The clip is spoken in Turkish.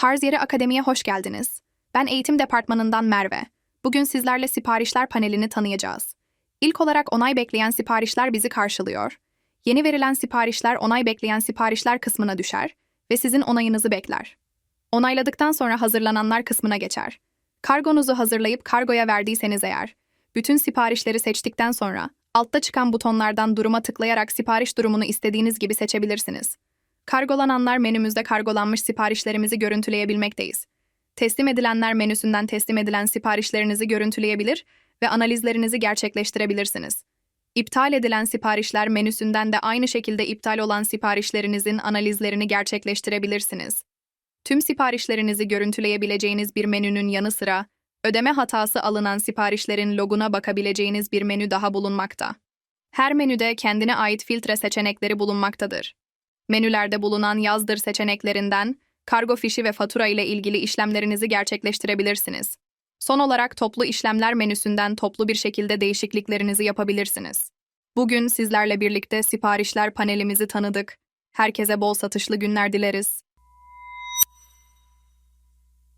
Tarz Yeri Akademi'ye hoş geldiniz. Ben eğitim departmanından Merve. Bugün sizlerle siparişler panelini tanıyacağız. İlk olarak onay bekleyen siparişler bizi karşılıyor. Yeni verilen siparişler onay bekleyen siparişler kısmına düşer ve sizin onayınızı bekler. Onayladıktan sonra hazırlananlar kısmına geçer. Kargonuzu hazırlayıp kargoya verdiyseniz eğer, bütün siparişleri seçtikten sonra altta çıkan butonlardan duruma tıklayarak sipariş durumunu istediğiniz gibi seçebilirsiniz. Kargolananlar menümüzde kargolanmış siparişlerimizi görüntüleyebilmekteyiz. Teslim edilenler menüsünden teslim edilen siparişlerinizi görüntüleyebilir ve analizlerinizi gerçekleştirebilirsiniz. İptal edilen siparişler menüsünden de aynı şekilde iptal olan siparişlerinizin analizlerini gerçekleştirebilirsiniz. Tüm siparişlerinizi görüntüleyebileceğiniz bir menünün yanı sıra, ödeme hatası alınan siparişlerin loguna bakabileceğiniz bir menü daha bulunmakta. Her menüde kendine ait filtre seçenekleri bulunmaktadır. Menülerde bulunan yazdır seçeneklerinden kargo fişi ve fatura ile ilgili işlemlerinizi gerçekleştirebilirsiniz. Son olarak toplu işlemler menüsünden toplu bir şekilde değişikliklerinizi yapabilirsiniz. Bugün sizlerle birlikte siparişler panelimizi tanıdık. Herkese bol satışlı günler dileriz.